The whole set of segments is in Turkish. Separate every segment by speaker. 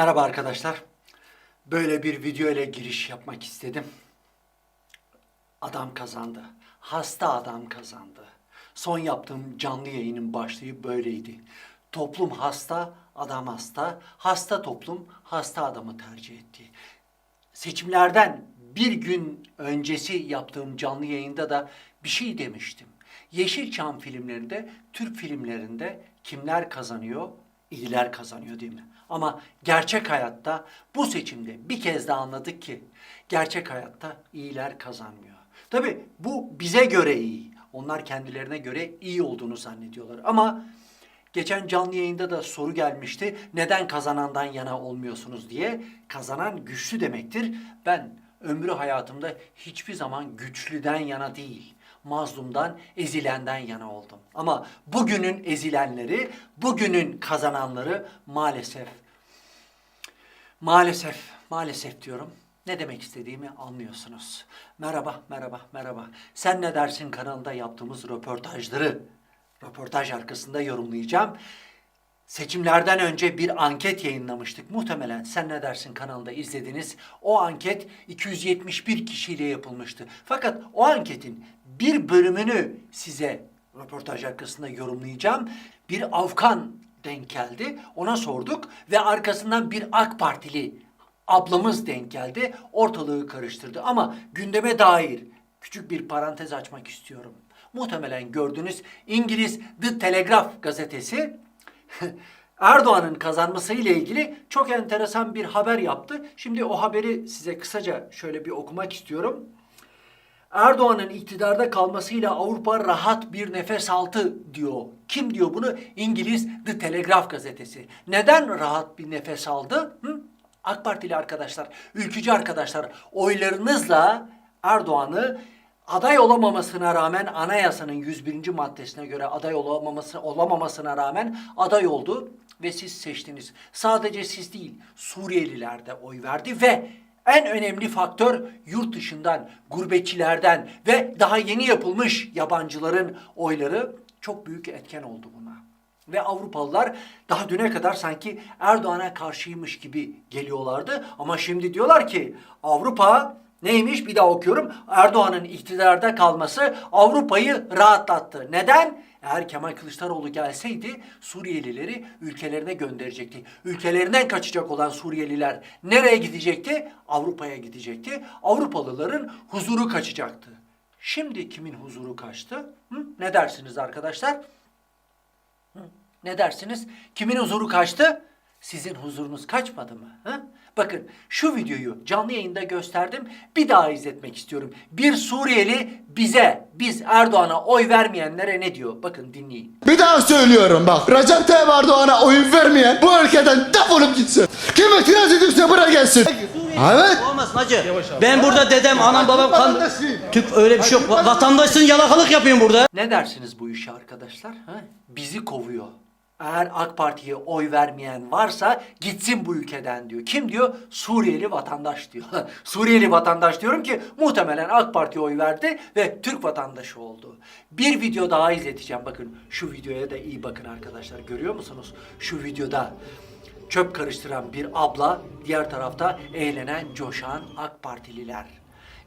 Speaker 1: Merhaba arkadaşlar. Böyle bir video ile giriş yapmak istedim. Adam kazandı. Hasta adam kazandı. Son yaptığım canlı yayının başlığı böyleydi. Toplum hasta, adam hasta. Hasta toplum hasta adamı tercih etti. Seçimlerden bir gün öncesi yaptığım canlı yayında da bir şey demiştim. Yeşilçam filmlerinde, Türk filmlerinde kimler kazanıyor? İyiler kazanıyor değil mi? Ama gerçek hayatta bu seçimde bir kez daha anladık ki gerçek hayatta iyiler kazanmıyor. Tabi bu bize göre iyi. Onlar kendilerine göre iyi olduğunu zannediyorlar. Ama Geçen canlı yayında da soru gelmişti. Neden kazanandan yana olmuyorsunuz diye. Kazanan güçlü demektir. Ben ömrü hayatımda hiçbir zaman güçlüden yana değil, mazlumdan, ezilenden yana oldum. Ama bugünün ezilenleri, bugünün kazananları maalesef Maalesef, maalesef diyorum. Ne demek istediğimi anlıyorsunuz. Merhaba, merhaba, merhaba. Sen ne dersin kanalında yaptığımız röportajları, röportaj arkasında yorumlayacağım. Seçimlerden önce bir anket yayınlamıştık. Muhtemelen Sen Ne Dersin kanalında izlediniz. O anket 271 kişiyle yapılmıştı. Fakat o anketin bir bölümünü size röportaj arkasında yorumlayacağım. Bir Afgan denk geldi. Ona sorduk ve arkasından bir AK Partili ablamız denk geldi. Ortalığı karıştırdı ama gündeme dair küçük bir parantez açmak istiyorum. Muhtemelen gördüğünüz İngiliz The Telegraph gazetesi Erdoğan'ın kazanması ile ilgili çok enteresan bir haber yaptı. Şimdi o haberi size kısaca şöyle bir okumak istiyorum. Erdoğan'ın iktidarda kalmasıyla Avrupa rahat bir nefes aldı diyor. Kim diyor bunu? İngiliz The Telegraph gazetesi. Neden rahat bir nefes aldı? Hı? AK Partili arkadaşlar, ülkücü arkadaşlar oylarınızla Erdoğan'ı aday olamamasına rağmen anayasanın 101. maddesine göre aday olamaması, olamamasına rağmen aday oldu ve siz seçtiniz. Sadece siz değil Suriyeliler de oy verdi ve en önemli faktör yurt dışından, gurbetçilerden ve daha yeni yapılmış yabancıların oyları çok büyük etken oldu buna. Ve Avrupalılar daha düne kadar sanki Erdoğan'a karşıymış gibi geliyorlardı. Ama şimdi diyorlar ki Avrupa neymiş bir daha okuyorum. Erdoğan'ın iktidarda kalması Avrupa'yı rahatlattı. Neden? Eğer Kemal Kılıçdaroğlu gelseydi Suriyelileri ülkelerine gönderecekti. Ülkelerinden kaçacak olan Suriyeliler nereye gidecekti? Avrupa'ya gidecekti. Avrupalıların huzuru kaçacaktı. Şimdi kimin huzuru kaçtı? Hı? Ne dersiniz arkadaşlar? Ne dersiniz? Kimin huzuru kaçtı? Sizin huzurunuz kaçmadı mı? Hı? Bakın şu videoyu canlı yayında gösterdim. Bir daha izletmek istiyorum. Bir Suriyeli bize, biz Erdoğan'a oy vermeyenlere ne diyor? Bakın dinleyin.
Speaker 2: Bir daha söylüyorum bak. Recep Tayyip Erdoğan'a oyun vermeyen bu ülkeden defolup gitsin. Kim itiraz ediyorsa buraya gelsin. Evet.
Speaker 3: Olmasın hacı. Ben burada dedem, anam, babam kan... Türk öyle bir şey yok. Va- Vatandaşsın yalakalık yapıyorsun burada.
Speaker 1: Ne dersiniz bu işe arkadaşlar? Ha? Bizi kovuyor. Eğer AK Parti'ye oy vermeyen varsa gitsin bu ülkeden diyor. Kim diyor? Suriyeli vatandaş diyor. Suriyeli vatandaş diyorum ki muhtemelen AK Parti'ye oy verdi ve Türk vatandaşı oldu. Bir video daha izleteceğim. Bakın şu videoya da iyi bakın arkadaşlar. Görüyor musunuz? Şu videoda çöp karıştıran bir abla, diğer tarafta eğlenen, coşan AK Partililer.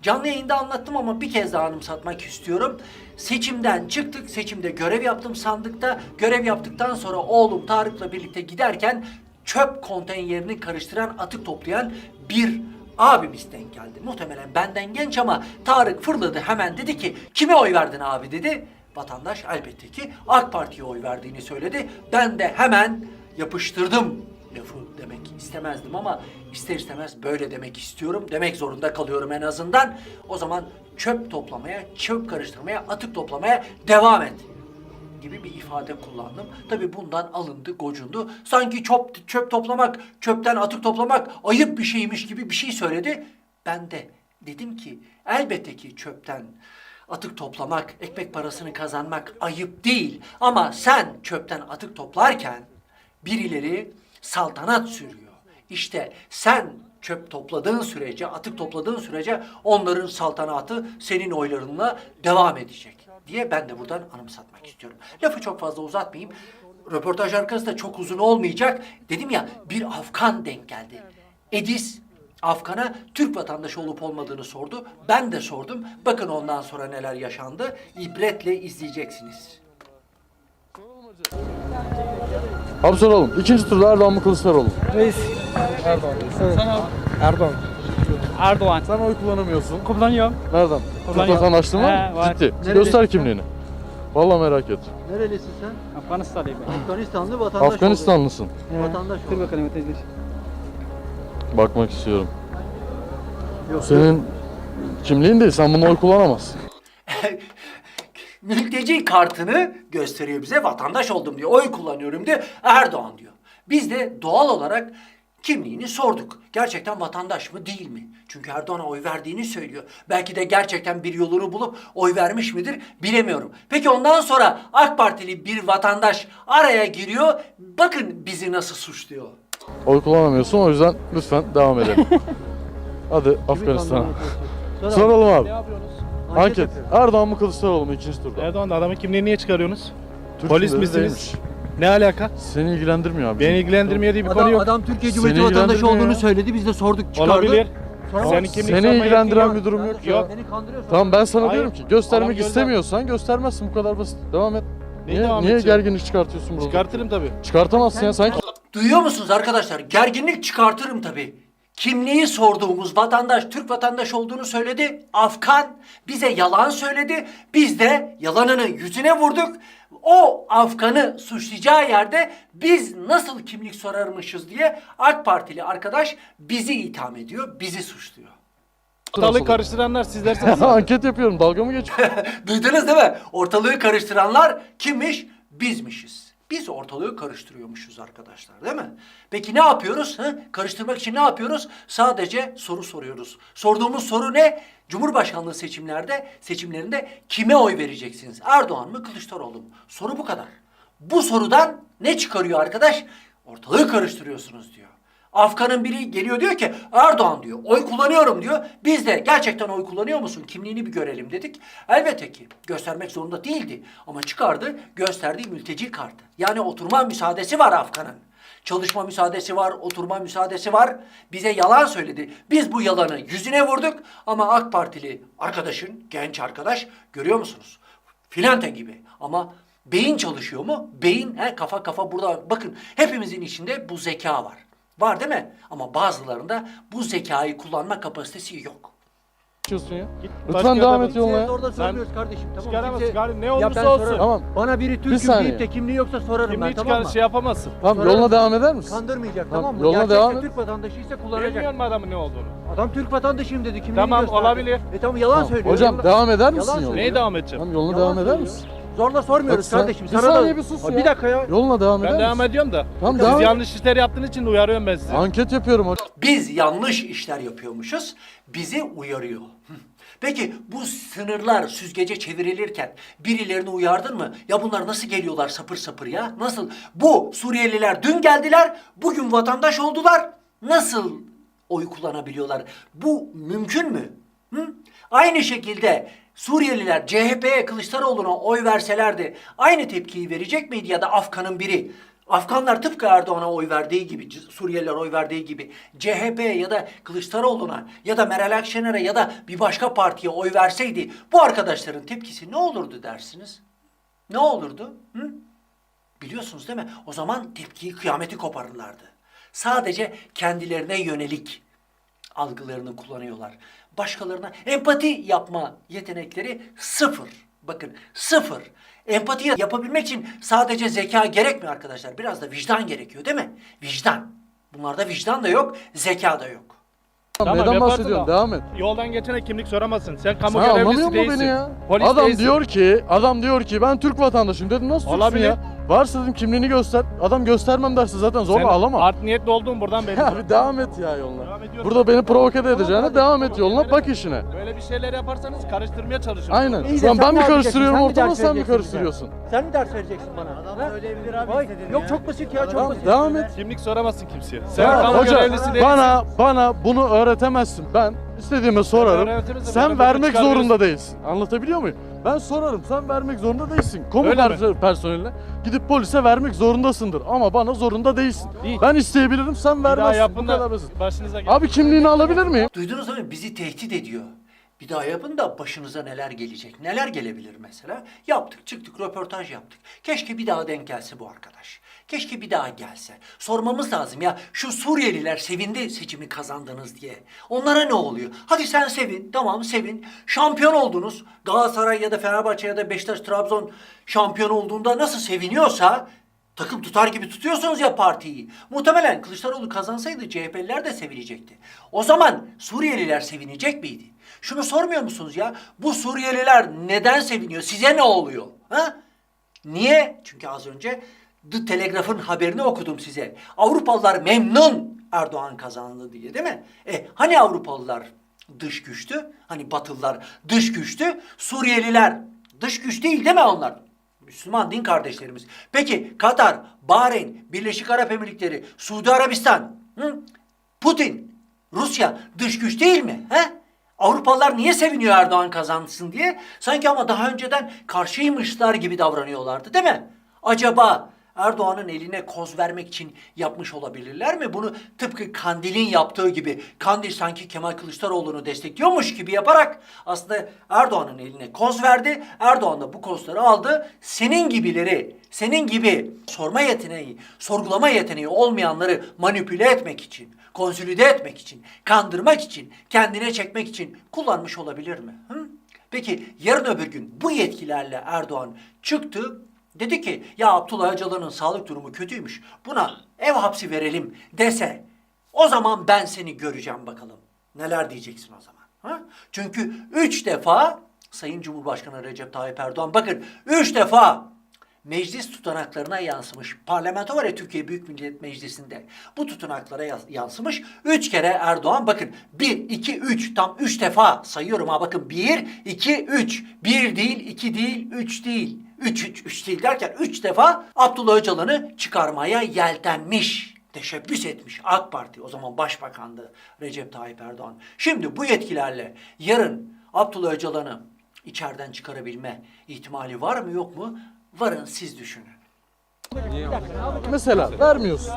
Speaker 1: Canlı yayında anlattım ama bir kez daha anımsatmak istiyorum. Seçimden çıktık, seçimde görev yaptım sandıkta. Görev yaptıktan sonra oğlum Tarık'la birlikte giderken çöp konteynerini karıştıran, atık toplayan bir abimiz denk geldi. Muhtemelen benden genç ama Tarık fırladı hemen dedi ki kime oy verdin abi dedi. Vatandaş elbette ki AK Parti'ye oy verdiğini söyledi. Ben de hemen yapıştırdım lafı demek istemezdim ama ister istemez böyle demek istiyorum. Demek zorunda kalıyorum en azından. O zaman çöp toplamaya, çöp karıştırmaya, atık toplamaya devam et gibi bir ifade kullandım. Tabi bundan alındı, gocundu. Sanki çöp, çöp toplamak, çöpten atık toplamak ayıp bir şeymiş gibi bir şey söyledi. Ben de dedim ki elbette ki çöpten Atık toplamak, ekmek parasını kazanmak ayıp değil. Ama sen çöpten atık toplarken birileri saltanat sürüyor. İşte sen çöp topladığın sürece, atık topladığın sürece onların saltanatı senin oylarınla devam edecek diye ben de buradan anımsatmak istiyorum. Lafı çok fazla uzatmayayım. Röportaj arkası da çok uzun olmayacak. Dedim ya bir Afgan denk geldi. Edis Afgan'a Türk vatandaşı olup olmadığını sordu. Ben de sordum. Bakın ondan sonra neler yaşandı. İbretle izleyeceksiniz.
Speaker 4: Abi soralım. İkinci turda Erdoğan mı Kılıçdaroğlu mu?
Speaker 5: Reis. Erdoğan. Erdoğan. Erdoğan.
Speaker 4: Sen oy kullanamıyorsun.
Speaker 5: Kullanıyorum.
Speaker 4: Nereden? Türk
Speaker 5: Kullanıyorum.
Speaker 4: vatandaşlığın var
Speaker 5: He,
Speaker 4: mı?
Speaker 5: var.
Speaker 4: Ciddi.
Speaker 1: Nereli?
Speaker 4: Göster kimliğini. Vallahi merak et.
Speaker 1: Nerelisin sen?
Speaker 5: Afganistanlıyım ben.
Speaker 1: Afganistanlı vatandaş
Speaker 4: Afganistanlısın.
Speaker 1: Vatandaş
Speaker 5: Dur bakalım ötecidir.
Speaker 4: Bakmak istiyorum. Senin kimliğin değil. Sen bunu oy kullanamazsın.
Speaker 1: Mülteci kartını gösteriyor bize. Vatandaş oldum diyor. Oy kullanıyorum diyor. Erdoğan diyor. Biz de doğal olarak kimliğini sorduk. Gerçekten vatandaş mı değil mi? Çünkü Erdoğan'a oy verdiğini söylüyor. Belki de gerçekten bir yolunu bulup oy vermiş midir bilemiyorum. Peki ondan sonra AK Partili bir vatandaş araya giriyor. Bakın bizi nasıl suçluyor.
Speaker 4: Oy kullanamıyorsun. O yüzden lütfen devam edelim. Hadi Afganistan'a. Soralım abi. Anket. Erdoğan mı Kılıçdaroğlu mu ikinci turda?
Speaker 6: Erdoğan da adamın kimliğini niye çıkarıyorsunuz?
Speaker 4: Türk
Speaker 6: Polis
Speaker 4: kimliği
Speaker 6: misiniz?
Speaker 4: değilmiş.
Speaker 6: Ne alaka?
Speaker 4: Seni ilgilendirmiyor abi.
Speaker 6: Beni ilgilendirmiyor diye bir konu
Speaker 1: Adam,
Speaker 6: yok.
Speaker 1: adam Türkiye
Speaker 4: Seni
Speaker 1: Cumhuriyeti vatandaşı
Speaker 4: ilgilendirmiyor
Speaker 1: olduğunu
Speaker 4: ya.
Speaker 1: söyledi. Biz de sorduk çıkardı.
Speaker 6: Olabilir.
Speaker 1: Sonra-
Speaker 6: Senin
Speaker 4: Seni
Speaker 6: sormaya
Speaker 4: ilgilendiren bir durum yok.
Speaker 6: Yok.
Speaker 1: Kandırıyorsun.
Speaker 4: Tamam ben sana
Speaker 6: Hayır.
Speaker 4: diyorum ki göstermek
Speaker 6: Adam
Speaker 4: istemiyorsan göstermezsin bu kadar basit. Devam et. Niye,
Speaker 6: devam
Speaker 4: niye
Speaker 6: edeceğim?
Speaker 4: gerginlik çıkartıyorsun burada?
Speaker 6: Çıkartırım tabii.
Speaker 4: Çıkartamazsın ya sen.
Speaker 1: Duyuyor musunuz arkadaşlar? Gerginlik çıkartırım tabii. Kimliği sorduğumuz vatandaş Türk vatandaşı olduğunu söyledi. Afgan bize yalan söyledi. Biz de yalanını yüzüne vurduk. O Afgan'ı suçlayacağı yerde biz nasıl kimlik sorarmışız diye AK Partili arkadaş bizi itham ediyor, bizi suçluyor.
Speaker 6: Ortalığı karıştıranlar sizlersiniz.
Speaker 4: Anket yapıyorum. Dalga mı geçiyorsun?
Speaker 1: Duydunuz değil mi? Ortalığı karıştıranlar kimmiş? Bizmişiz. Biz ortalığı karıştırıyormuşuz arkadaşlar değil mi? Peki ne yapıyoruz? Hı? Karıştırmak için ne yapıyoruz? Sadece soru soruyoruz. Sorduğumuz soru ne? Cumhurbaşkanlığı seçimlerde, seçimlerinde kime oy vereceksiniz? Erdoğan mı, Kılıçdaroğlu mu? Soru bu kadar. Bu sorudan ne çıkarıyor arkadaş? Ortalığı karıştırıyorsunuz diyor. Afgan'ın biri geliyor diyor ki Erdoğan diyor oy kullanıyorum diyor. Biz de gerçekten oy kullanıyor musun kimliğini bir görelim dedik. Elbette ki göstermek zorunda değildi ama çıkardı gösterdiği mülteci kartı. Yani oturma müsaadesi var Afgan'ın. Çalışma müsaadesi var, oturma müsaadesi var. Bize yalan söyledi. Biz bu yalanı yüzüne vurduk ama AK Partili arkadaşın, genç arkadaş görüyor musunuz? Filante gibi ama beyin çalışıyor mu? Beyin he, kafa kafa burada. Bakın hepimizin içinde bu zeka var. Var değil mi? Ama bazılarında bu zekayı kullanma kapasitesi yok.
Speaker 4: Geçiyorsun ya. Lütfen devam et yoluna ya.
Speaker 1: orada
Speaker 6: sormuyoruz
Speaker 1: kardeşim.
Speaker 6: Çıkaramazsın kardeşim, ne olursa olsun.
Speaker 4: Tamam.
Speaker 1: Bana biri
Speaker 4: Bir saniye.
Speaker 1: kimliği yoksa sorarım
Speaker 6: Kimliği çıkar şey yapamazsın.
Speaker 4: Tamam
Speaker 1: Sorarım.
Speaker 4: yoluna devam eder misin?
Speaker 1: Kandırmayacak
Speaker 4: Tamam,
Speaker 1: tamam, mı?
Speaker 4: yoluna
Speaker 1: Gerçekten
Speaker 4: devam et.
Speaker 1: Türk vatandaşıysa kullanacak.
Speaker 6: Bilmiyor mu adamın ne olduğunu?
Speaker 1: Adam Türk vatandaşıyım dedi. Kimliğini
Speaker 6: Tamam,
Speaker 1: gösterdi.
Speaker 6: olabilir.
Speaker 1: E tamam yalan
Speaker 4: Tamam.
Speaker 1: söylüyor.
Speaker 4: Hocam
Speaker 1: Yalan-
Speaker 4: devam eder
Speaker 1: Yalan
Speaker 4: misin yoluna?
Speaker 1: söylüyor.
Speaker 6: Neye devam edeceğim?
Speaker 4: Tamam yoluna
Speaker 1: Yalan
Speaker 4: devam eder
Speaker 1: söylüyor.
Speaker 4: misin?
Speaker 1: Zorla sormuyoruz
Speaker 4: Bak sen-
Speaker 1: kardeşim.
Speaker 4: bir saniye
Speaker 1: da...
Speaker 4: bir sus ya.
Speaker 1: Bir dakika ya.
Speaker 4: Yoluna devam eder
Speaker 6: Ben devam
Speaker 4: misin?
Speaker 6: ediyorum da.
Speaker 4: Tamam,
Speaker 6: Siz
Speaker 4: devam et.
Speaker 6: yanlış işler yaptığınız için uyarıyorum ben sizi.
Speaker 4: Anket yapıyorum hocam.
Speaker 1: Biz yanlış işler yapıyormuşuz. Bizi uyarıyor. Hı. Peki bu sınırlar süzgece çevrilirken birilerini uyardın mı? Ya bunlar nasıl geliyorlar sapır sapır ya? Nasıl? Bu Suriyeliler dün geldiler, bugün vatandaş oldular. Nasıl oy kullanabiliyorlar? Bu mümkün mü? Hı? Aynı şekilde Suriyeliler CHP'ye Kılıçdaroğlu'na oy verselerdi aynı tepkiyi verecek miydi ya da Afgan'ın biri? Afganlar tıpkı Erdoğan'a oy verdiği gibi, Suriyeliler oy verdiği gibi CHP ya da Kılıçdaroğlu'na ya da Meral Akşener'e ya da bir başka partiye oy verseydi bu arkadaşların tepkisi ne olurdu dersiniz? Ne olurdu? Hı? Biliyorsunuz değil mi? O zaman tepkiyi kıyameti koparırlardı. Sadece kendilerine yönelik algılarını kullanıyorlar. Başkalarına empati yapma yetenekleri sıfır. Bakın sıfır. Empati yapabilmek için sadece zeka gerekmiyor arkadaşlar. Biraz da vicdan gerekiyor değil mi? Vicdan. Bunlarda vicdan da yok, zeka da yok.
Speaker 4: Tamam, Neden
Speaker 6: yaparsın
Speaker 4: bahsediyorsun?
Speaker 6: da.
Speaker 4: Devam et.
Speaker 6: Yoldan geçene kimlik soramazsın. Sen kamu
Speaker 4: Sen
Speaker 6: görevlisi
Speaker 4: anlamıyor musun
Speaker 6: değilsin.
Speaker 4: beni ya?
Speaker 6: Polis
Speaker 4: adam
Speaker 6: değilsin.
Speaker 4: diyor ki, adam diyor ki ben Türk vatandaşıyım dedim nasıl Türksün
Speaker 6: Olabilir.
Speaker 4: ya? Varsa dedim kimliğini göster. Adam göstermem derse zaten zorla
Speaker 6: Sen
Speaker 4: alamam.
Speaker 6: Art niyetli olduğun buradan belli.
Speaker 4: Ya bir devam et ya yoluna.
Speaker 6: Devam ediyorum.
Speaker 4: Burada beni provoke de edeceğine devam et yoluna bak işine.
Speaker 6: Böyle bir şeyler yaparsanız karıştırmaya çalışıyorum.
Speaker 4: Aynen.
Speaker 5: İyi de
Speaker 4: Şu an
Speaker 5: sen
Speaker 4: ben
Speaker 5: ne
Speaker 4: mi
Speaker 5: yapacaksın?
Speaker 4: karıştırıyorum
Speaker 5: Sen mi
Speaker 4: ortalığı
Speaker 5: ders
Speaker 4: sen mi
Speaker 5: vereceksin
Speaker 4: karıştırıyorsun?
Speaker 5: Sen mi ders vereceksin bana? Adam söyleyebilir abi istediğini Yok çok basit ya çok
Speaker 4: Tamam
Speaker 5: basit.
Speaker 4: devam et.
Speaker 6: Kimlik soramazsın kimseye. Sen
Speaker 4: Ya
Speaker 6: kamu
Speaker 4: hoca
Speaker 6: görevlisi değilsin.
Speaker 4: bana bana bunu öğretemezsin. Ben istediğime sorarım.
Speaker 6: de
Speaker 4: Sen
Speaker 6: böyle
Speaker 4: vermek zorunda değilsin. Anlatabiliyor muyum? Ben sorarım. Sen vermek zorunda değilsin. Kamu
Speaker 6: Öyle mi?
Speaker 4: perso- personeline gidip polise vermek zorundasındır ama bana zorunda değilsin.
Speaker 6: Değil.
Speaker 4: Ben isteyebilirim. Sen
Speaker 6: Bir daha
Speaker 4: vermezsin. Bu
Speaker 6: yapın
Speaker 4: kadar
Speaker 6: da
Speaker 4: basit.
Speaker 6: başınıza gel.
Speaker 4: Abi kimliğini alabilir miyim?
Speaker 1: Duydunuz mu? Bizi tehdit ediyor. Bir daha yapın da başınıza neler gelecek. Neler gelebilir mesela? Yaptık, çıktık, röportaj yaptık. Keşke bir daha denk gelse bu arkadaş. Keşke bir daha gelse. Sormamız lazım ya. Şu Suriyeliler sevindi seçimi kazandınız diye. Onlara ne oluyor? Hadi sen sevin. Tamam sevin. Şampiyon oldunuz. Galatasaray ya da Fenerbahçe ya da Beşiktaş, Trabzon şampiyon olduğunda nasıl seviniyorsa Takım tutar gibi tutuyorsunuz ya partiyi. Muhtemelen Kılıçdaroğlu kazansaydı CHP'liler de sevinecekti. O zaman Suriyeliler sevinecek miydi? Şunu sormuyor musunuz ya? Bu Suriyeliler neden seviniyor? Size ne oluyor? Ha? Niye? Çünkü az önce The Telegraph'ın haberini okudum size. Avrupalılar memnun Erdoğan kazandı diye değil mi? E hani Avrupalılar dış güçtü? Hani Batılılar dış güçtü? Suriyeliler dış güç değil değil mi onlar? Müslüman din kardeşlerimiz. Peki Katar, Bahreyn, Birleşik Arap Emirlikleri, Suudi Arabistan, hı? Putin, Rusya dış güç değil mi? He? Avrupalılar niye seviniyor Erdoğan kazansın diye? Sanki ama daha önceden karşıymışlar gibi davranıyorlardı değil mi? Acaba Erdoğan'ın eline koz vermek için yapmış olabilirler mi? Bunu tıpkı Kandil'in yaptığı gibi Kandil sanki Kemal Kılıçdaroğlu'nu destekliyormuş gibi yaparak aslında Erdoğan'ın eline koz verdi. Erdoğan da bu kozları aldı. Senin gibileri, senin gibi sorma yeteneği, sorgulama yeteneği olmayanları manipüle etmek için, konsolide etmek için, kandırmak için, kendine çekmek için kullanmış olabilir mi? Hı? Peki yarın öbür gün bu yetkilerle Erdoğan çıktı dedi ki ya Abdullah Öcalan'ın sağlık durumu kötüymüş buna ev hapsi verelim dese o zaman ben seni göreceğim bakalım. Neler diyeceksin o zaman? Ha? Çünkü üç defa Sayın Cumhurbaşkanı Recep Tayyip Erdoğan bakın üç defa meclis tutanaklarına yansımış. Parlamento var ya Türkiye Büyük Millet Meclisi'nde. Bu tutanaklara yansımış. Üç kere Erdoğan bakın bir, iki, üç tam üç defa sayıyorum ha bakın bir, iki, üç. Bir değil, iki değil, üç değil. Üç, üç, üç değil derken üç defa Abdullah Öcalan'ı çıkarmaya yeltenmiş. Teşebbüs etmiş AK Parti o zaman başbakandı Recep Tayyip Erdoğan. Şimdi bu yetkilerle yarın Abdullah Öcalan'ı içeriden çıkarabilme ihtimali var mı yok mu? Varın siz düşünün.
Speaker 4: Mesela vermiyorsun.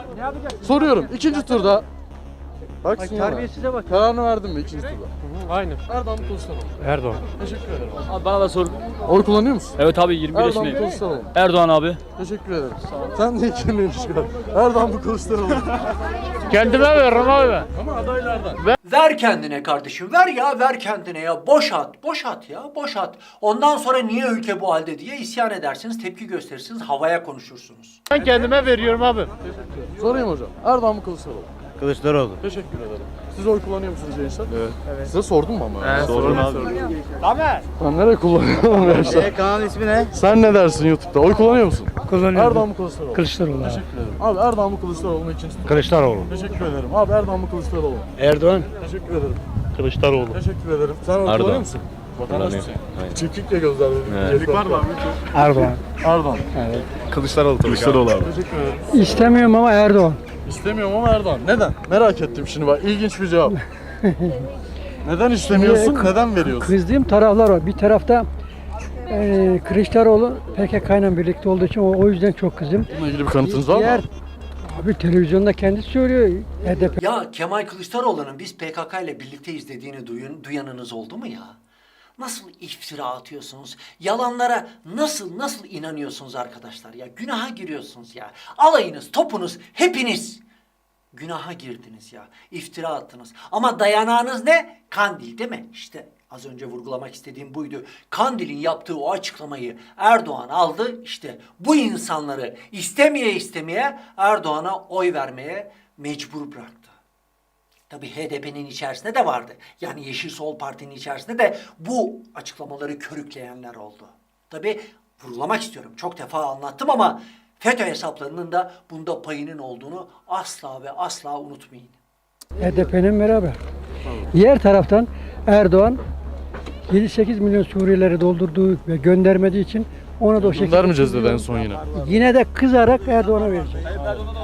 Speaker 4: Soruyorum ikinci turda. Bak
Speaker 5: Ay, terbiyesize bak.
Speaker 4: Kararını verdin mi ikinci turda?
Speaker 6: Aynen.
Speaker 4: Erdoğan mı Kılıçdaroğlu? mu?
Speaker 6: Erdoğan.
Speaker 4: Teşekkür ederim.
Speaker 7: Abi bana da sor.
Speaker 4: Oy kullanıyor musun?
Speaker 7: Evet abi 21
Speaker 4: Erdoğan mı
Speaker 7: yaşındayım.
Speaker 4: Kılıçdaroğlu? mu?
Speaker 7: Erdoğan abi.
Speaker 4: Teşekkür ederim. Sen de kimliğini çıkar. Erdoğan mı Kılıçdaroğlu? mu?
Speaker 6: Kendime veririm abi.
Speaker 4: Ama adaylardan.
Speaker 1: Ver kendine kardeşim ver ya ver kendine ya boş at boş at ya boş at. Ondan sonra niye ülke bu halde diye isyan edersiniz tepki gösterirsiniz havaya konuşursunuz.
Speaker 6: Ben kendime veriyorum abi.
Speaker 4: Sorayım hocam. Erdoğan mı Kılıçdaroğlu? mu?
Speaker 8: Kılıçdaroğlu.
Speaker 4: Teşekkür ederim. Siz oy kullanıyor musunuz gençler? Evet. Size sordum mu ama? Evet,
Speaker 8: Sorun abi.
Speaker 6: Tamer.
Speaker 4: Lan nereye kullanıyorum gençler?
Speaker 8: E, kanalın ismi ne?
Speaker 4: Sen ne dersin YouTube'da? Oy kullanıyor musun?
Speaker 5: Kullanıyorum.
Speaker 4: Erdoğan mı Kılıçdaroğlu?
Speaker 5: Kılıçdaroğlu abi.
Speaker 4: Teşekkür ederim. Abi Erdoğan mı Kılıçdaroğlu mu ikinci tur?
Speaker 8: Kılıçdaroğlu.
Speaker 4: Teşekkür ederim. Abi Erdoğan mı Kılıçdaroğlu?
Speaker 8: Erdoğan.
Speaker 4: Teşekkür ederim.
Speaker 8: Kılıçdaroğlu.
Speaker 4: Teşekkür ederim. Sen oy kullanıyor musun? Vatandaş mısın? Çekikle gözler. Evet. var mı abi?
Speaker 5: Erdoğan.
Speaker 4: Erdoğan.
Speaker 8: Kılıçdaroğlu tabii. Kılıçdaroğlu abi.
Speaker 4: Teşekkür ederim.
Speaker 5: İstemiyorum ama Erdoğan.
Speaker 4: İstemiyorum ama Erdoğan. Neden? Merak ettim şimdi bak. İlginç bir cevap. Neden istemiyorsun?
Speaker 5: Şimdi-
Speaker 4: Neden veriyorsun?
Speaker 5: Kızdığım taraflar var. Bir tarafta e, Kılıçdaroğlu PKK ile birlikte olduğu için o, o yüzden çok kızdım.
Speaker 4: Bununla ilgili bir kanıtınız var mı?
Speaker 5: Diğer, abi televizyonda kendisi söylüyor. HDP
Speaker 1: Ya Kemal Kılıçdaroğlu'nun biz PKK ile birlikte izlediğini duyun, duyanınız oldu mu ya? Nasıl iftira atıyorsunuz? Yalanlara nasıl nasıl inanıyorsunuz arkadaşlar ya? Günaha giriyorsunuz ya. Alayınız, topunuz, hepiniz günaha girdiniz ya. İftira attınız. Ama dayanağınız ne? Kandil değil mi? İşte az önce vurgulamak istediğim buydu. Kandil'in yaptığı o açıklamayı Erdoğan aldı. İşte bu insanları istemeye istemeye Erdoğan'a oy vermeye mecbur bıraktı. Tabii HDP'nin içerisinde de vardı. Yani Yeşil Sol Parti'nin içerisinde de bu açıklamaları körükleyenler oldu. Tabii vurgulamak istiyorum. Çok defa anlattım ama FETÖ hesaplarının da bunda payının olduğunu asla ve asla unutmayın.
Speaker 5: HDP'nin beraber. Diğer taraftan Erdoğan 7-8 milyon Suriyelileri doldurduğu ve göndermediği için ona da o şekilde
Speaker 4: Göndermeyeceğiz dedi en son yine.
Speaker 5: yine de kızarak Erdoğan'a verecek.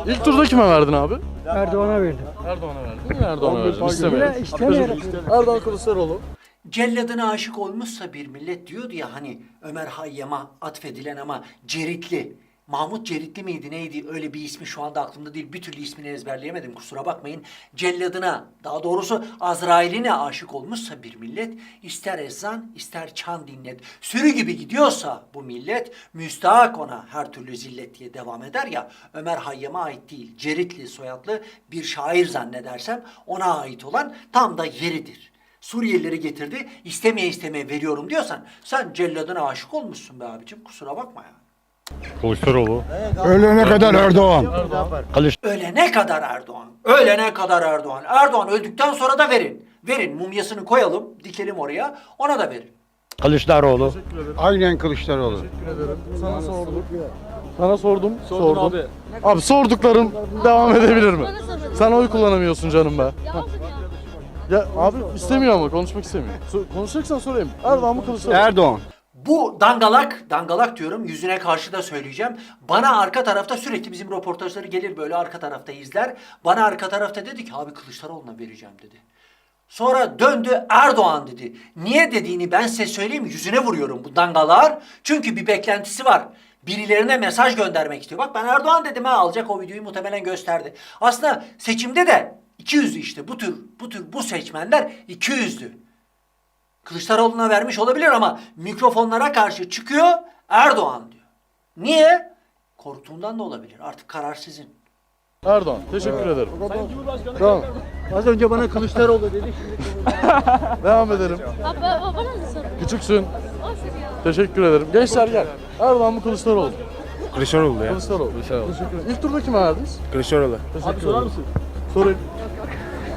Speaker 4: İlk turda kime verdin abi?
Speaker 5: Erdoğan'a verdi.
Speaker 4: Erdoğan'a verdin. Erdoğan'a verdin?
Speaker 5: Yine istemeyerek
Speaker 4: Erdoğan Kılıçdaroğlu.
Speaker 1: Celladına aşık olmuşsa bir millet diyordu ya hani Ömer Hayyam'a atfedilen ama Ceritli. Mahmut Ceritli miydi neydi öyle bir ismi şu anda aklımda değil bir türlü ismini ezberleyemedim kusura bakmayın. Celladına daha doğrusu Azrail'ine aşık olmuşsa bir millet ister ezan ister çan dinlet. Sürü gibi gidiyorsa bu millet müstahak ona her türlü zillet diye devam eder ya Ömer Hayyam'a ait değil Ceritli soyadlı bir şair zannedersem ona ait olan tam da yeridir. Suriyelileri getirdi. istemeye istemeye veriyorum diyorsan sen celladına aşık olmuşsun be abicim. Kusura bakma ya.
Speaker 8: Kılıçdaroğlu.
Speaker 2: Ölene kadar Erdoğan.
Speaker 1: Ölene kadar Erdoğan. Ölene kadar Erdoğan. Erdoğan öldükten sonra da verin. Verin mumyasını koyalım, dikelim oraya. Ona da verin.
Speaker 8: Kılıçdaroğlu.
Speaker 2: Aynen Kılıçdaroğlu.
Speaker 4: Sana sordum. Sana sordum. Sordum. Abi. abi sorduklarım devam edebilir mi? Sen oy kullanamıyorsun canım be. Ya abi istemiyor ama konuşmak istemiyor. So- konuşacaksan sorayım. Erdoğan mı Kılıçdaroğlu?
Speaker 2: Erdoğan.
Speaker 1: Bu dangalak, dangalak diyorum yüzüne karşı da söyleyeceğim. Bana arka tarafta sürekli bizim röportajları gelir böyle arka tarafta izler. Bana arka tarafta dedi ki abi Kılıçdaroğlu'na vereceğim dedi. Sonra döndü Erdoğan dedi. Niye dediğini ben size söyleyeyim yüzüne vuruyorum bu dangalar. Çünkü bir beklentisi var. Birilerine mesaj göndermek istiyor. Bak ben Erdoğan dedim ha alacak o videoyu muhtemelen gösterdi. Aslında seçimde de 200'lü işte bu tür bu tür bu seçmenler 200'lü. Kılıçdaroğlu'na vermiş olabilir ama mikrofonlara karşı çıkıyor Erdoğan diyor. Niye? Korktuğundan da olabilir. Artık karar sizin.
Speaker 4: Erdoğan. Teşekkür ederim. Tamam.
Speaker 3: Az önce bana Kılıçdaroğlu dedi.
Speaker 4: Devam edelim.
Speaker 7: Abi, bana mı sorun?
Speaker 4: Küçüksün. Teşekkür ederim. Gençler gel. Erdoğan mı Kılıçdaroğlu?
Speaker 8: Kılıçdaroğlu ya.
Speaker 4: Kılıçdaroğlu. Teşekkür ederim. İlk turda kime verdiniz?
Speaker 8: Kılıçdaroğlu.
Speaker 4: Teşekkür sorar mısın? Sorayım.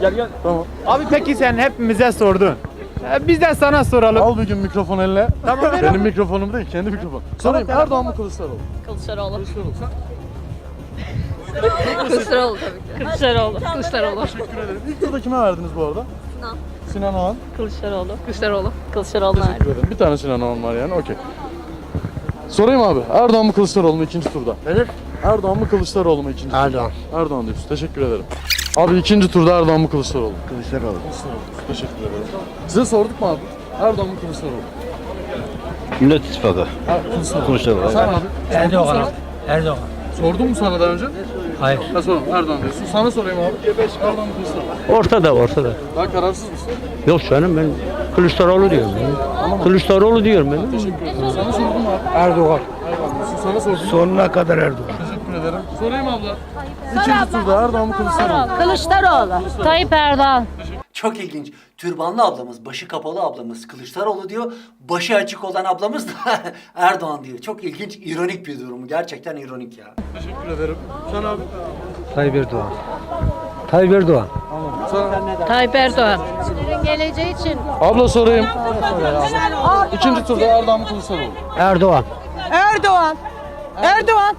Speaker 6: Gel gel.
Speaker 4: Tamam.
Speaker 6: Abi peki sen hepimize sordun. E, Biz de sana soralım.
Speaker 4: Al bir gün mikrofon eline.
Speaker 6: Tamam, ver
Speaker 4: Benim mikrofonum değil, kendi mikrofon. Sorayım Erdoğan mı Kılıçdaroğlu?
Speaker 7: Kılıçdaroğlu.
Speaker 4: Kılıçdaroğlu. Sen
Speaker 7: Kılıçdaroğlu tabii ki. Kılıçdaroğlu. Kılıçdaroğlu.
Speaker 4: teşekkür ederim. İlk turda kime verdiniz bu arada?
Speaker 7: Sinan.
Speaker 4: Sinan Oğan.
Speaker 7: Kılıçdaroğlu. Kılıçdaroğlu. Kılıçdaroğlu.
Speaker 4: Teşekkür ederim. Bir tane Sinan Oğan var yani, okey. Sorayım abi, Erdoğan mı Kılıçdaroğlu mu ikinci turda? Nedir? Erdoğan mı Kılıçdaroğlu mu ikinci
Speaker 8: Erdoğan.
Speaker 4: turda? Erdoğan diyorsun, teşekkür ederim. Abi ikinci turda Erdoğan mı Kılıçdaroğlu? mu?
Speaker 8: Kılıçdaroğlu.
Speaker 4: Kılıçdaroğlu. Teşekkür ederim. Size sorduk mu abi? Erdoğan mı Kılıçdaroğlu? mu?
Speaker 8: Millet İttifakı.
Speaker 4: Ha, Kılıçdaroğlu.
Speaker 8: Kılıçdaroğlu.
Speaker 4: Sen abi?
Speaker 3: Erdoğan. Erdoğan.
Speaker 4: Sordum mu sana daha önce?
Speaker 3: Hayır.
Speaker 4: Ha sordum. Erdoğan diyorsun. Sana sorayım abi. Erdoğan mı Kılıçdaroğlu?
Speaker 8: Ortada ortada.
Speaker 4: Daha kararsız mısın?
Speaker 8: Yok canım ben Kılıçdaroğlu diyorum. Ya. Kılıçdaroğlu diyorum ben.
Speaker 4: Sana sordum abi.
Speaker 2: Erdoğan.
Speaker 4: Erdoğan diyorsun. Sana sordum.
Speaker 8: Sonuna kadar Erdoğan.
Speaker 4: Sorayım abla. İkinci turda Erdoğan mı Kılıçdaroğlu? mu?
Speaker 7: Kılıçdaroğlu. Tayyip Erdoğan.
Speaker 1: Çok ilginç. Türbanlı ablamız, başı kapalı ablamız Kılıçdaroğlu diyor. Başı açık olan ablamız da Erdoğan diyor. Çok ilginç, ironik bir durum. Gerçekten ironik ya.
Speaker 4: Teşekkür ederim. Sen abi.
Speaker 5: Tayyip Erdoğan. Tayyip Erdoğan.
Speaker 7: Tayyip Erdoğan. Geleceği için.
Speaker 4: Abla sorayım. İkinci turda Erdoğan mı Kılıçdaroğlu?
Speaker 5: Erdoğan.
Speaker 9: Erdoğan. Erdoğan.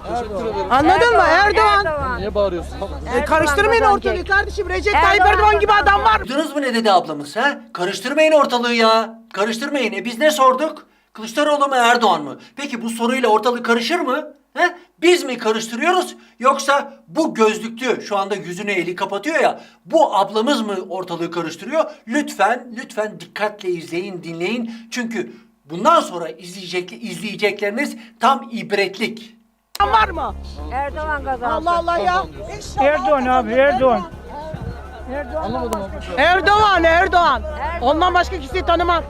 Speaker 9: Anladın mı? Erdoğan.
Speaker 4: Niye bağırıyorsun?
Speaker 9: E, karıştırmayın ortalığı kardeşim. Recep Tayyip Erdoğan gibi adam var.
Speaker 1: Duydunuz mu ne dedi ablamız ha? Karıştırmayın ortalığı ya. Karıştırmayın. E biz ne sorduk? Kılıçdaroğlu mu Erdoğan mı? Peki bu soruyla ortalık karışır mı? He? Biz mi karıştırıyoruz yoksa bu gözlüklü şu anda yüzünü eli kapatıyor ya bu ablamız mı ortalığı karıştırıyor? Lütfen lütfen dikkatle izleyin dinleyin çünkü bundan sonra izleyecek, izleyecekleriniz tam ibretlik.
Speaker 9: Var mı?
Speaker 7: Erdoğan kazandı.
Speaker 9: Allah Allah ya.
Speaker 6: Erdoğan abi Erdoğan.
Speaker 4: Anlamadım abla.
Speaker 9: Erdoğan, Erdoğan. Ondan başka kimseyi tanımam.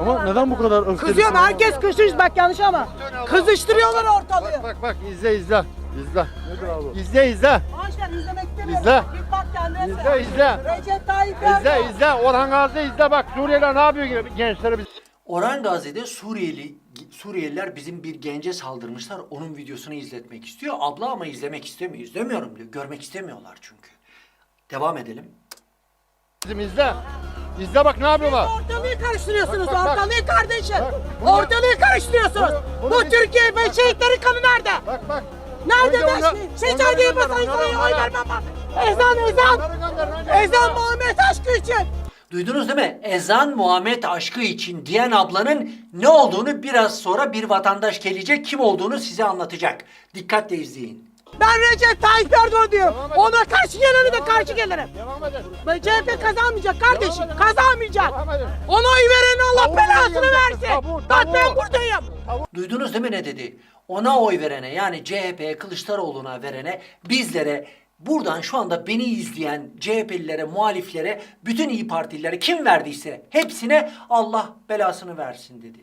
Speaker 4: Ama neden bu kadar öfkelisin?
Speaker 9: Kızıyorum herkes kızıştırıyor bak yanlış ama. Kızıştırıyorlar ortalığı.
Speaker 2: Bak bak izle izle. İzle.
Speaker 4: Nedir abi?
Speaker 2: İzle izle.
Speaker 9: Ayşen izlemek istemiyorum.
Speaker 2: İzle.
Speaker 9: Git bak kendine
Speaker 2: İzle izle.
Speaker 9: Recep Tayyip
Speaker 2: İzle
Speaker 9: Erdoğan.
Speaker 2: izle. Orhan Gazi izle bak. Suriye'de ne yapıyor gençleri biz.
Speaker 1: Orhan Gazi'de Suriyeli Suriyeliler bizim bir gence saldırmışlar. Onun videosunu izletmek istiyor. Abla ama izlemek istemiyor. İzlemiyorum diyor. Görmek istemiyorlar çünkü. Devam edelim.
Speaker 2: İzle. İzle bak ne yapıyorlar.
Speaker 9: Ortalığı karıştırıyorsunuz
Speaker 2: Bak, bak, bak.
Speaker 9: ortalığı kardeşim.
Speaker 2: Bak, bunu-
Speaker 9: Ortalığı karıştırıyorsunuz.
Speaker 2: Bunu-
Speaker 9: Bu
Speaker 2: bunu-
Speaker 9: Türkiye ve şehitlerin kanı nerede?
Speaker 2: Bak bak.
Speaker 9: Nerede
Speaker 2: Önce
Speaker 9: ben
Speaker 2: onlar-
Speaker 9: seçerdiğim
Speaker 2: onları
Speaker 9: basayı
Speaker 2: gönder,
Speaker 9: sana oy
Speaker 2: onları-
Speaker 9: vermem ben. Ezan ezan.
Speaker 2: Onları gönder önce.
Speaker 9: Ezan Muhammed aşkı için.
Speaker 1: Duydunuz değil mi? Ezan Muhammed aşkı için diyen ablanın ne olduğunu biraz sonra bir vatandaş gelecek kim olduğunu size anlatacak. Dikkatle izleyin.
Speaker 9: Ben Recep Tayyip Erdoğan diyorum.
Speaker 2: Devam.
Speaker 9: Ona karşı geleni de karşı gelirim.
Speaker 2: Devam edin.
Speaker 9: Ben CHP kazanmayacak kardeşim.
Speaker 2: Devam edin.
Speaker 9: Kazanmayacak.
Speaker 2: Devam edin.
Speaker 9: Ona oy veren Allah
Speaker 2: Tavuğu
Speaker 9: belasını
Speaker 2: yiyin.
Speaker 9: versin.
Speaker 2: Tavuğu,
Speaker 9: Bak
Speaker 2: tavuğu.
Speaker 9: ben buradayım.
Speaker 1: Duydunuz değil mi ne dedi? Ona oy verene yani CHP Kılıçdaroğlu'na verene bizlere buradan şu anda beni izleyen CHP'lilere, muhaliflere, bütün iyi Partililere kim verdiyse hepsine Allah belasını versin dedi.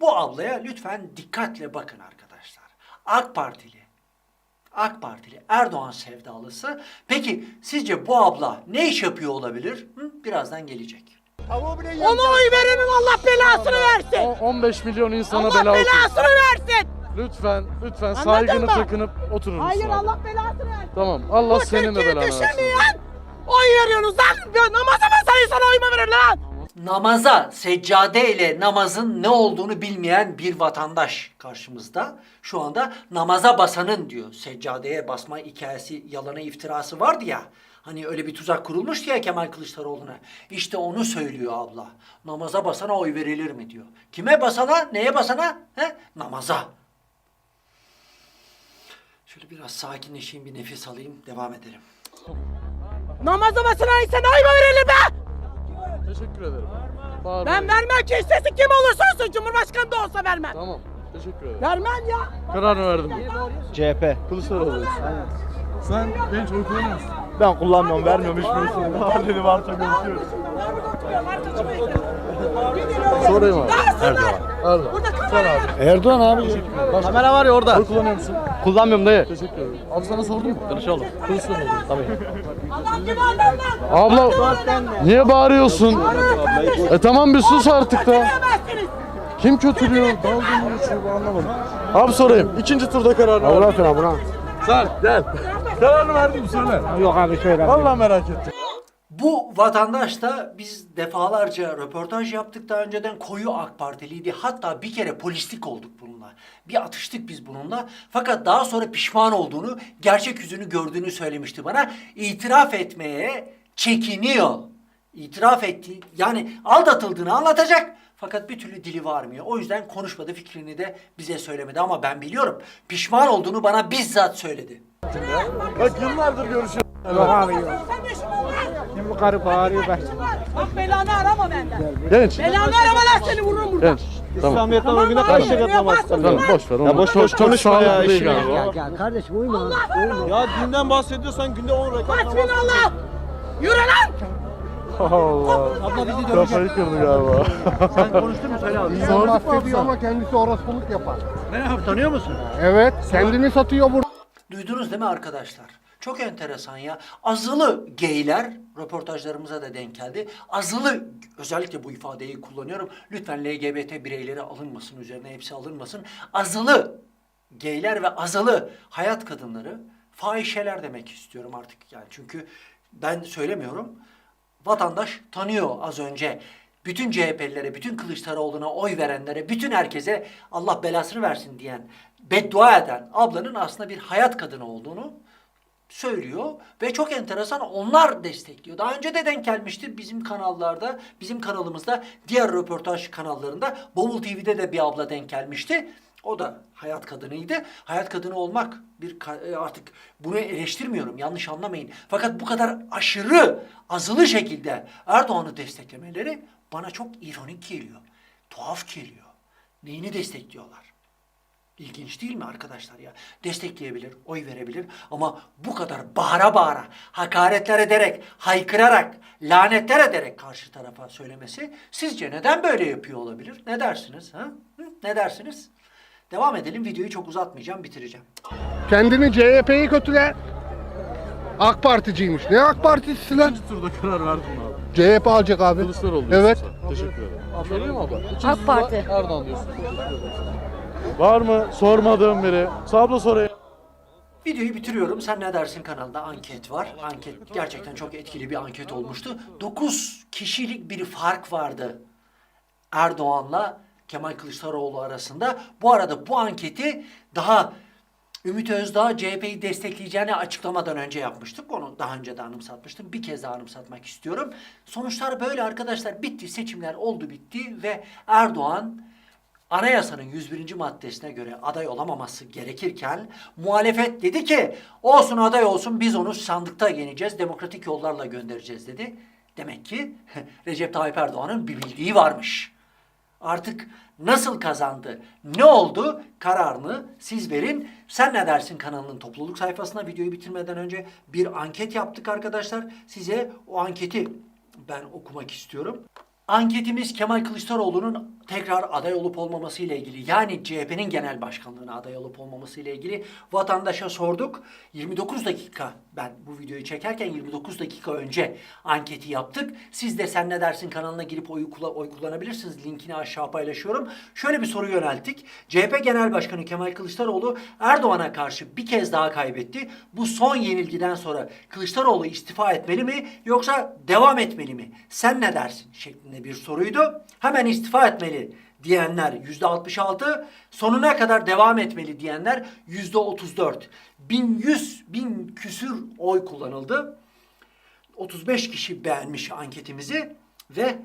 Speaker 1: Bu ablaya lütfen dikkatle bakın arkadaşlar. AK Partili, AK Partili Erdoğan sevdalısı. Peki sizce bu abla ne iş yapıyor olabilir? Hı? Birazdan gelecek.
Speaker 9: Ona oy verenin Allah belasını versin.
Speaker 4: O- 15 milyon insana
Speaker 9: Allah
Speaker 4: bela
Speaker 9: belasını versin.
Speaker 4: Lütfen, lütfen
Speaker 9: Anladın
Speaker 4: saygını
Speaker 9: mı?
Speaker 4: takınıp oturur musun?
Speaker 9: Hayır? Allah belasını versin.
Speaker 4: Tamam. Allah
Speaker 9: Bu
Speaker 4: senin de
Speaker 9: Türkiye'yi
Speaker 4: belanı versin.
Speaker 9: düşünmeyen oy veriyorsunuz lan. Ya Namaza mı sayı sana oy mu verir lan?
Speaker 1: Namaza, seccade ile namazın ne olduğunu bilmeyen bir vatandaş karşımızda. Şu anda namaza basanın diyor. Seccadeye basma hikayesi, yalanı, iftirası vardı ya. Hani öyle bir tuzak kurulmuştu ya Kemal Kılıçdaroğlu'na. İşte onu söylüyor abla. Namaza basana oy verilir mi diyor. Kime basana, neye basana? He? Namaza. Şöyle biraz sakinleşeyim, bir nefes alayım, devam edelim.
Speaker 9: Namaza basına sen oy mu verilir be?
Speaker 4: Teşekkür ederim. Bağırmayın.
Speaker 9: Ben vermem ki istesi kim olursa olsun Cumhurbaşkanı da olsa vermem.
Speaker 4: Tamam. Teşekkür ederim.
Speaker 9: Vermem ya.
Speaker 4: Kararını verdim.
Speaker 6: CHP.
Speaker 4: Kılıçdaroğlu. Sen genç oy kullanıyor musun?
Speaker 6: Ben kullanmıyorum, vermiyorum hiçbirisini. Halini varsa görüşüyoruz.
Speaker 4: Sorayım abi.
Speaker 9: Erdoğan.
Speaker 4: Erdoğan.
Speaker 9: Burada
Speaker 4: abi.
Speaker 6: Erdoğan abi. Kamera var ya orada.
Speaker 4: Oy kullanıyor musun?
Speaker 6: Kullanmıyorum dayı.
Speaker 4: Teşekkür ederim. Abi sana sordum mu?
Speaker 6: Tabii.
Speaker 9: Allah gibi adam lan.
Speaker 4: Abla niye bağırıyorsun? E tamam bir sus artık da. Kim kötülüyor? Dalga mı geçiyor bu anlamadım. Abi sorayım. İkinci turda kararını ver.
Speaker 6: sen buna.
Speaker 4: Sen gel. Kararını verdin mi söyle.
Speaker 6: Yok abi söyle.
Speaker 4: Vallahi merak ettim.
Speaker 1: Bu vatandaş da biz defalarca röportaj yaptık daha önceden koyu AK Partiliydi. Hatta bir kere polislik olduk bununla. Bir atıştık biz bununla. Fakat daha sonra pişman olduğunu, gerçek yüzünü gördüğünü söylemişti bana. İtiraf etmeye çekiniyor. İtiraf etti. Yani aldatıldığını anlatacak. Fakat bir türlü dili varmıyor. O yüzden konuşmadı fikrini de bize söylemedi. Ama ben biliyorum. Pişman olduğunu bana bizzat söyledi.
Speaker 4: Bak yıllardır görüşüyoruz.
Speaker 9: Ver.
Speaker 6: Şimdi bu karı bağırıyor ben.
Speaker 9: Bak belanı arama benden.
Speaker 4: Genç.
Speaker 9: Belanı arama lan seni vururum burada.
Speaker 4: Genç. Tamam.
Speaker 6: İslamiyet'ten
Speaker 9: Tamam, abi,
Speaker 6: kaç şey
Speaker 9: ya bastın.
Speaker 4: Tamam boş ver. onu.
Speaker 6: boş
Speaker 4: Çok-
Speaker 6: boş
Speaker 4: çok
Speaker 6: konuşma ya, işine
Speaker 4: galiba.
Speaker 6: gel.
Speaker 5: kardeşim uyma.
Speaker 6: Ya dinden bahsediyorsan günde 10 rekat
Speaker 9: Hasbinallah. Yürü lan.
Speaker 4: Allah. Kafayı kırdı galiba.
Speaker 3: Sen konuştun mu söyle abi.
Speaker 4: Abi sana?
Speaker 2: ama kendisi orospuluk yapar.
Speaker 3: Ne yap tanıyor musun?
Speaker 2: Evet kendini satıyor burada.
Speaker 1: Duydunuz değil mi arkadaşlar? Çok enteresan ya. Azılı geyler, röportajlarımıza da denk geldi. Azılı, özellikle bu ifadeyi kullanıyorum. Lütfen LGBT bireyleri alınmasın, üzerine hepsi alınmasın. Azılı geyler ve azılı hayat kadınları fahişeler demek istiyorum artık yani. Çünkü ben söylemiyorum. Vatandaş tanıyor az önce. Bütün CHP'lilere, bütün Kılıçdaroğlu'na oy verenlere, bütün herkese Allah belasını versin diyen, beddua eden ablanın aslında bir hayat kadını olduğunu söylüyor ve çok enteresan onlar destekliyor. Daha önce de denk gelmişti bizim kanallarda, bizim kanalımızda, diğer röportaj kanallarında, Bobul TV'de de bir abla denk gelmişti. O da hayat kadınıydı. Hayat kadını olmak bir e, artık bunu eleştirmiyorum yanlış anlamayın. Fakat bu kadar aşırı azılı şekilde Erdoğan'ı desteklemeleri bana çok ironik geliyor. Tuhaf geliyor. Neyini destekliyorlar? İlginç değil mi arkadaşlar ya? Destekleyebilir, oy verebilir ama bu kadar bağıra bağıra, hakaretler ederek, haykırarak, lanetler ederek karşı tarafa söylemesi sizce neden böyle yapıyor olabilir? Ne dersiniz? Ha? Hı? Ne dersiniz? Devam edelim. Videoyu çok uzatmayacağım, bitireceğim.
Speaker 2: Kendini CHP'yi kötüler. AK Particiymiş. Ne AK Partisi lan?
Speaker 4: İkinci turda karar verdin mi abi?
Speaker 2: CHP alacak abi.
Speaker 4: Kılıçdaroğlu
Speaker 2: Evet.
Speaker 4: sen. Teşekkür ederim. Sorayım mı abla? İkinci
Speaker 7: AK
Speaker 4: turda
Speaker 7: Parti.
Speaker 4: Erdoğan diyorsun. Teşekkür ederim. Var mı sormadığım biri? Abla sorayım.
Speaker 1: Videoyu bitiriyorum. Sen ne dersin kanalda anket var. Anket gerçekten çok etkili bir anket olmuştu. 9 kişilik bir fark vardı Erdoğan'la Kemal Kılıçdaroğlu arasında. Bu arada bu anketi daha Ümit Özdağ CHP'yi destekleyeceğini açıklamadan önce yapmıştık. Onu daha önce de anımsatmıştım. Bir kez daha anımsatmak istiyorum. Sonuçlar böyle arkadaşlar. Bitti. Seçimler oldu bitti ve Erdoğan Anayasanın 101. maddesine göre aday olamaması gerekirken muhalefet dedi ki olsun aday olsun biz onu sandıkta yeneceğiz, demokratik yollarla göndereceğiz dedi. Demek ki Recep Tayyip Erdoğan'ın bir bildiği varmış. Artık nasıl kazandı, ne oldu kararını siz verin. Sen ne dersin kanalının topluluk sayfasına videoyu bitirmeden önce bir anket yaptık arkadaşlar. Size o anketi ben okumak istiyorum. Anketimiz Kemal Kılıçdaroğlu'nun tekrar aday olup olmaması ile ilgili yani CHP'nin genel başkanlığına aday olup olmaması ile ilgili vatandaşa sorduk. 29 dakika ben bu videoyu çekerken 29 dakika önce anketi yaptık. Siz de Sen Ne Dersin kanalına girip oy, oy kullanabilirsiniz. Linkini aşağı paylaşıyorum. Şöyle bir soru yönelttik. CHP Genel Başkanı Kemal Kılıçdaroğlu Erdoğan'a karşı bir kez daha kaybetti. Bu son yenilgiden sonra Kılıçdaroğlu istifa etmeli mi yoksa devam etmeli mi? Sen ne dersin? şeklinde bir soruydu. Hemen istifa etmeli diyenler yüzde 66, sonuna kadar devam etmeli diyenler yüzde 34. 1100 bin küsür oy kullanıldı. 35 kişi beğenmiş anketimizi ve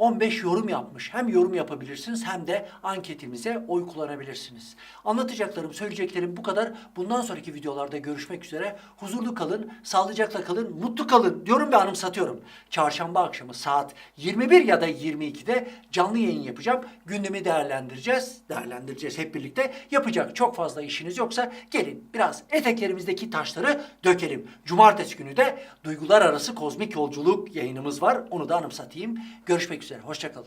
Speaker 1: 15 yorum yapmış. Hem yorum yapabilirsiniz hem de anketimize oy kullanabilirsiniz. Anlatacaklarım, söyleyeceklerim bu kadar. Bundan sonraki videolarda görüşmek üzere. Huzurlu kalın, sağlıcakla kalın, mutlu kalın diyorum ve anımsatıyorum. Çarşamba akşamı saat 21 ya da 22'de canlı yayın yapacağım. Gündemi değerlendireceğiz. Değerlendireceğiz hep birlikte. Yapacak çok fazla işiniz yoksa gelin biraz eteklerimizdeki taşları dökelim. Cumartesi günü de duygular arası kozmik yolculuk yayınımız var. Onu da anımsatayım. Görüşmek üzere. Hoşçakalın.